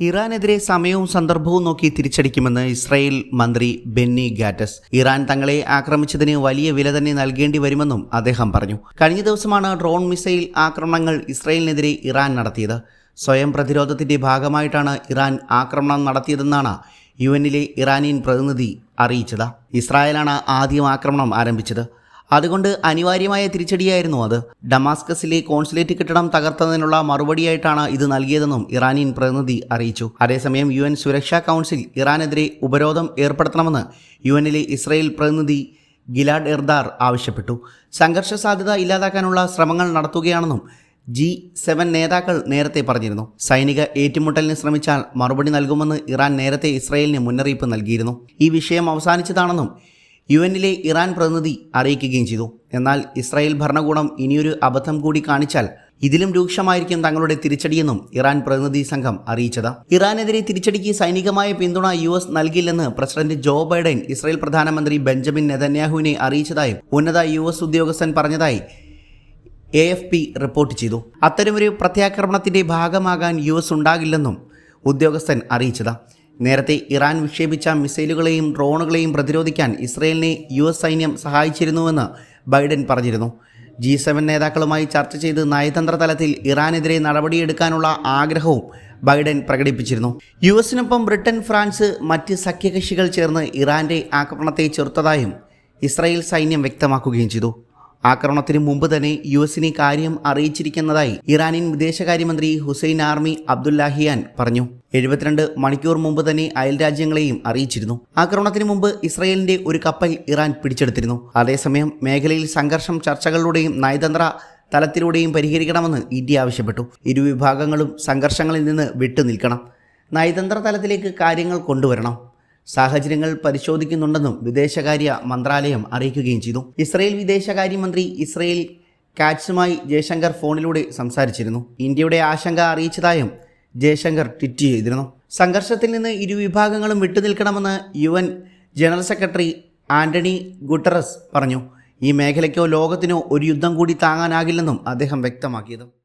ഇറാനെതിരെ സമയവും സന്ദർഭവും നോക്കി തിരിച്ചടിക്കുമെന്ന് ഇസ്രായേൽ മന്ത്രി ബെന്നി ഗാറ്റസ്. ഇറാൻ തങ്ങളെ ആക്രമിച്ചതിന് വലിയ വില തന്നെ നൽകേണ്ടി വരുമെന്നും അദ്ദേഹം പറഞ്ഞു. കഴിഞ്ഞ ദിവസമാണ് ഡ്രോൺ മിസൈൽ ആക്രമണങ്ങൾ ഇസ്രായേലിനെതിരെ ഇറാൻ നടത്തിയത്. സ്വയം പ്രതിരോധത്തിന്റെ ഭാഗമായിട്ടാണ് ഇറാൻ ആക്രമണം നടത്തിയതെന്നാണ് യു എന്നിലെ ഇറാനിയൻ പ്രതിനിധി അറിയിച്ചത്. ഇസ്രായേലാണ് ആദ്യം ആക്രമണം ആരംഭിച്ചത്. അതുകൊണ്ട് അനിവാര്യമായ തിരിച്ചടിയായിരുന്നു അത്. ഡമാസ്കസിലെ കോൺസുലേറ്റ് കെട്ടിടം തകർത്തതിനുള്ള മറുപടിയായിട്ടാണ് ഇത് നൽകിയതെന്നും ഇറാനിയൻ പ്രതിനിധി അറിയിച്ചു. അതേസമയം യു സുരക്ഷാ കൗൺസിൽ ഇറാനെതിരെ ഉപരോധം ഏർപ്പെടുത്തണമെന്ന് യു ഇസ്രായേൽ പ്രതിനിധി ഗിലാഡ് എർദാർ ആവശ്യപ്പെട്ടു. സംഘർഷ സാധ്യത ഇല്ലാതാക്കാനുള്ള ശ്രമങ്ങൾ നടത്തുകയാണെന്നും ജി സെവൻ നേതാക്കൾ നേരത്തെ പറഞ്ഞിരുന്നു. സൈനിക ഏറ്റുമുട്ടലിന് ശ്രമിച്ചാൽ മറുപടി നൽകുമെന്ന് ഇറാൻ നേരത്തെ ഇസ്രായേലിന് മുന്നറിയിപ്പ് നൽകിയിരുന്നു. ഈ വിഷയം അവസാനിച്ചതാണെന്നും യു എന്നിലെ ഇറാൻ പ്രതിനിധി അറിയിക്കുകയും ചെയ്തു. എന്നാൽ ഇസ്രായേൽ ഭരണകൂടം ഇനിയൊരു അബദ്ധം കൂടി കാണിച്ചാൽ ഇതിലും രൂക്ഷമായിരിക്കും തങ്ങളുടെ തിരിച്ചടിയെന്നും ഇറാൻ പ്രതിനിധി സംഘം അറിയിച്ചത്. ഇറാനെതിരെ തിരിച്ചടിക്ക് സൈനികമായ പിന്തുണ യു എസ് നൽകില്ലെന്ന് പ്രസിഡന്റ് ജോ ബൈഡൻ ഇസ്രായേൽ പ്രധാനമന്ത്രി ബെഞ്ചമിൻ നെതന്യാഹുവിനെ അറിയിച്ചതായും ഉന്നത യു എസ് ഉദ്യോഗസ്ഥൻ പറഞ്ഞതായി എ എഫ് പി റിപ്പോർട്ട് ചെയ്തു. അത്തരമൊരു പ്രത്യാക്രമണത്തിന്റെ ഭാഗമാകാൻ യു എസ് ഉണ്ടാകില്ലെന്നും ഉദ്യോഗസ്ഥൻ അറിയിച്ചത്. നേരത്തെ ഇറാൻ വിക്ഷേപിച്ച മിസൈലുകളെയും ഡ്രോണുകളെയും പ്രതിരോധിക്കാൻ ഇസ്രയേലിനെ യു എസ് സൈന്യം സഹായിച്ചിരുന്നുവെന്ന് ബൈഡൻ പറഞ്ഞിരുന്നു. ജി സെവൻ നേതാക്കളുമായി ചർച്ച ചെയ്ത് നയതന്ത്ര തലത്തിൽ ഇറാനെതിരെ നടപടിയെടുക്കാനുള്ള ആഗ്രഹവും ബൈഡൻ പ്രകടിപ്പിച്ചിരുന്നു. യു എസിനൊപ്പം ബ്രിട്ടൻ ഫ്രാൻസ് മറ്റ് സഖ്യകക്ഷികൾ ചേർന്ന് ഇറാന്റെ ആക്രമണത്തെ ചെറുത്തതായും ഇസ്രായേൽ സൈന്യം വ്യക്തമാക്കുകയും ചെയ്തു. ആക്രമണത്തിന് മുമ്പ് തന്നെ യു എസിനെ കാര്യം അറിയിച്ചിരിക്കുന്നതായി ഇറാനിയൻ വിദേശകാര്യമന്ത്രി ഹുസൈൻ ആർമി അബ്ദുല്ലാഹിയാൻ പറഞ്ഞു. എഴുപത്തിരണ്ട് മണിക്കൂർ മുമ്പ് തന്നെ അയൽരാജ്യങ്ങളെയും അറിയിച്ചിരുന്നു. ആക്രമണത്തിന് മുമ്പ് ഇസ്രയേലിന്റെ ഒരു കപ്പൽ ഇറാൻ പിടിച്ചെടുത്തിരുന്നു. അതേസമയം മേഖലയിൽ സംഘർഷം ചർച്ചകളിലൂടെയും നയതന്ത്ര തലത്തിലൂടെയും പരിഹരിക്കണമെന്ന് ഇന്ത്യ ആവശ്യപ്പെട്ടു. ഇരുവിഭാഗങ്ങളും സംഘർഷങ്ങളിൽ നിന്ന് വിട്ടുനിൽക്കണം നയതന്ത്ര തലത്തിലേക്ക് കാര്യങ്ങൾ കൊണ്ടുവരണം. സാഹചര്യങ്ങൾ പരിശോധിക്കുന്നുണ്ടെന്നും വിദേശകാര്യ മന്ത്രാലയം അറിയിക്കുകയും ചെയ്തു. ഇസ്രയേൽ വിദേശകാര്യമന്ത്രി ഇസ്രയേൽ കാറ്റ്സുമായി ജയശങ്കർ ഫോണിലൂടെ സംസാരിച്ചിരുന്നു. ഇന്ത്യയുടെ ആശങ്ക അറിയിച്ചതായും ജയശങ്കർ ട്വീറ്റ് ചെയ്തിരുന്നു. സംഘർഷത്തിൽ നിന്ന് ഇരുവിഭാഗങ്ങളും വിട്ടുനിൽക്കണമെന്ന് U N general secretary Antonio Guterres പറഞ്ഞു. ഈ മേഖലയ്ക്കോ ലോകത്തിനോ ഒരു യുദ്ധം കൂടി താങ്ങാനാകില്ലെന്നും അദ്ദേഹം വ്യക്തമാക്കിയത്.